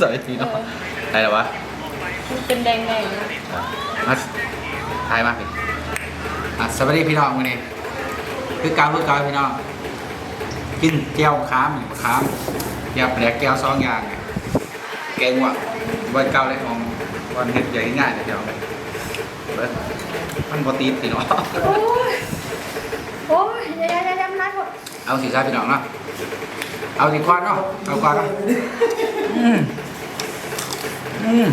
สวัสดีเนาะอะไรหรอวะมันเป็นแดงแดงๆนะมาทายมาพี่อะสวัสดีพี่น้องวันนี้คือเกาคือเกาพี่น้องกินแก้วค้ามหรือค้ามแก้วแปลกแก้วซองอย่างไงแกงหวะวันเก่าเลยของวันเห็ดใหญ่ง่ายเลยเดี๋ยวเลยเบิดมันบตีตีเนาะ โอ้ยโอ้ยอยังยังยังนัดหมดเอาสีซาพี่น้องเนาะเอาสีก้อนเนาะเอาก้อนเนาะอืมอืม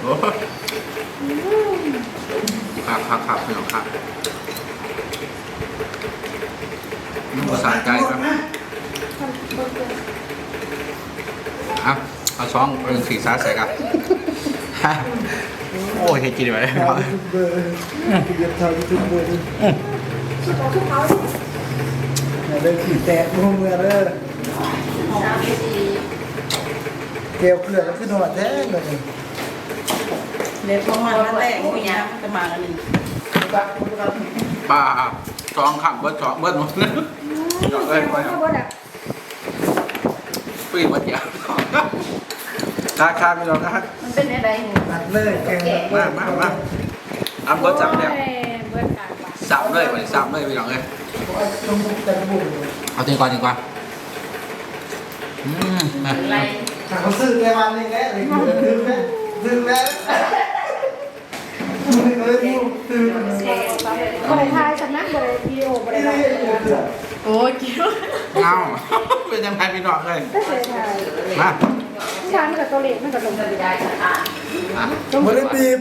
โอ้ครับครับครับพี่น้องครับนุ่มภาษานใจครับอะเอาช้องเป็นสีซาใส่ครับฮะ โอ้ยให้กินไปเลยยูทูบเบอร์เดี๋ยวทำยูทูบเบอร์ชุดของชุดเขาอย่าได้ขี่แตะมือมือเด้อสามสี่เกลียวเกลือแล้วขึ้นหัวแท้เลยเล็บของมันนั่นแหละงูยามันจะมากันหนึ่งปลาจองขับเบิดจองเบิดหมดนะจองเลยไปข้าวบดอะปีบัดเดียว ราคาไม่รองนะฮะมันเป็นอะไรหนึ่งอัดเลยแกงแบบมามามาอัพเบิดจับเนี่ยโอ้เบิดกลางปากสับเลยไปสับเลยไปลองเลยต้มแต่บุ๋มเอาตีก่อนตีก่อนอืมมาอะไรเขาซื้อแกวันนี้แหละเลยซื้อแล้วซื้อแล้วเลยซื้อมันบริทายสำนักบริวิดีโอบริไลฟ์โอ้ยเกี่ยวเงาเป็นยังไงพี่น้องเลยก็เสียทายมา ทานมันกับตัวเล็กมันกับลงได้ ไม่ได้บีบริบีบ